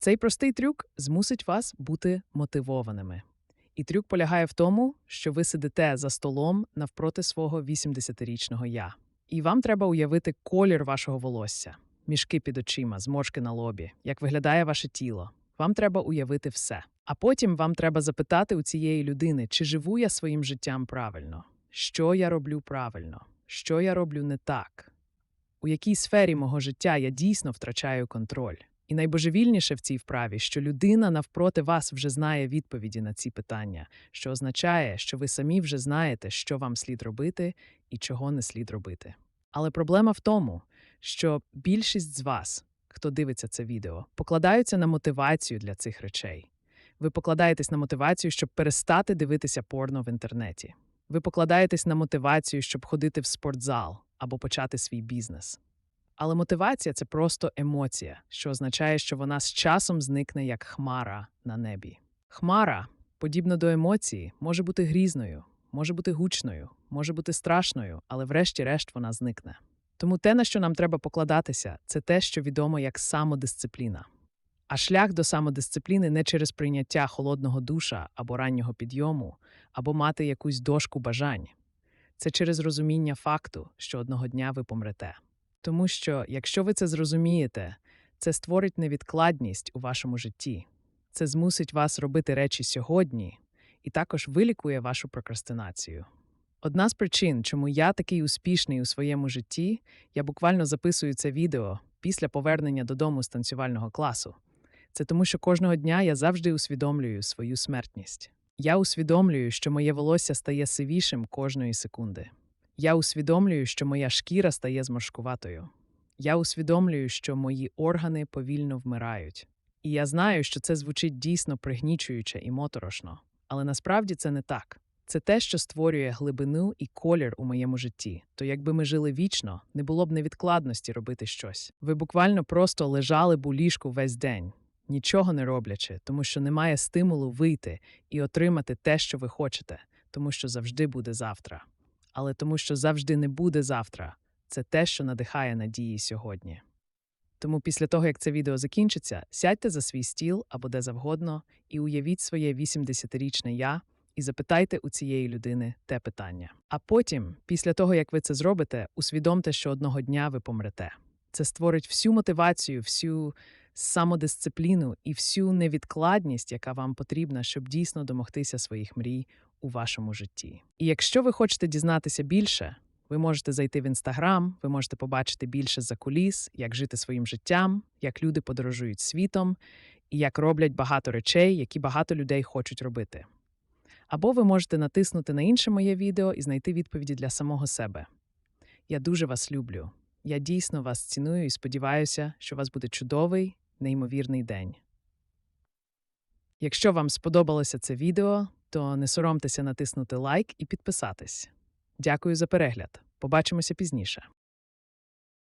Цей простий трюк змусить вас бути мотивованими. І трюк полягає в тому, що ви сидите за столом навпроти свого 80-річного я. І вам треба уявити колір вашого волосся, мішки під очима, зморшки на лобі, як виглядає ваше тіло. Вам треба уявити все. А потім вам треба запитати у цієї людини, чи живу я своїм життям правильно, що я роблю правильно, що я роблю не так, у якій сфері мого життя я дійсно втрачаю контроль. І найбожевільніше в цій вправі, що людина навпроти вас вже знає відповіді на ці питання, що означає, що ви самі вже знаєте, що вам слід робити і чого не слід робити. Але проблема в тому, що більшість з вас, хто дивиться це відео, покладаються на мотивацію для цих речей. Ви покладаєтесь на мотивацію, щоб перестати дивитися порно в інтернеті. Ви покладаєтесь на мотивацію, щоб ходити в спортзал або почати свій бізнес. Але мотивація це просто емоція, що означає, що вона з часом зникне як хмара на небі. Хмара, подібно до емоції, може бути грізною, може бути гучною, може бути страшною, але врешті-решт вона зникне. Тому те, на що нам треба покладатися, це те, що відомо як самодисципліна. А шлях до самодисципліни не через прийняття холодного душа або раннього підйому, або мати якусь дошку бажань. Це через розуміння факту, що одного дня ви помрете. Тому що, якщо ви це зрозумієте, це створить невідкладність у вашому житті, це змусить вас робити речі сьогодні і також вилікує вашу прокрастинацію. Одна з причин, чому я такий успішний у своєму житті, я буквально записую це відео після повернення додому з танцювального класу. Це тому, що кожного дня я завжди усвідомлюю свою смертність. Я усвідомлюю, що моє волосся стає сивішим кожної секунди. Я усвідомлюю, що моя шкіра стає зморшкуватою. Я усвідомлюю, що мої органи повільно вмирають. І я знаю, що це звучить дійсно пригнічуюче і моторошно, але насправді це не так. Це те, що створює глибину і колір у моєму житті. То якби ми жили вічно, не було б невідкладності робити щось. Ви буквально просто лежали б у ліжку весь день, нічого не роблячи, тому що немає стимулу вийти і отримати те, що ви хочете, тому що завжди буде завтра. Але тому, що завжди не буде завтра, це те, що надихає надії сьогодні. Тому після того, як це відео закінчиться, сядьте за свій стіл або де завгодно і уявіть своє 80-річне я і запитайте у цієї людини те питання. А потім, після того, як ви це зробите, усвідомте, що одного дня ви помрете. Це створить всю мотивацію, всю самодисципліну і всю невідкладність, яка вам потрібна, щоб дійсно домогтися своїх мрій у вашому житті. І якщо ви хочете дізнатися більше, ви можете зайти в інстаграм, ви можете побачити більше за куліс, як жити своїм життям, як люди подорожують світом і як роблять багато речей, які багато людей хочуть робити. Або ви можете натиснути на інше моє відео і знайти відповіді для самого себе. Я дуже вас люблю. Я дійсно вас ціную і сподіваюся, що у вас буде чудовий, неймовірний день. Якщо вам сподобалося це відео, то не соромтеся натиснути лайк і підписатись. Дякую за перегляд. Побачимося пізніше.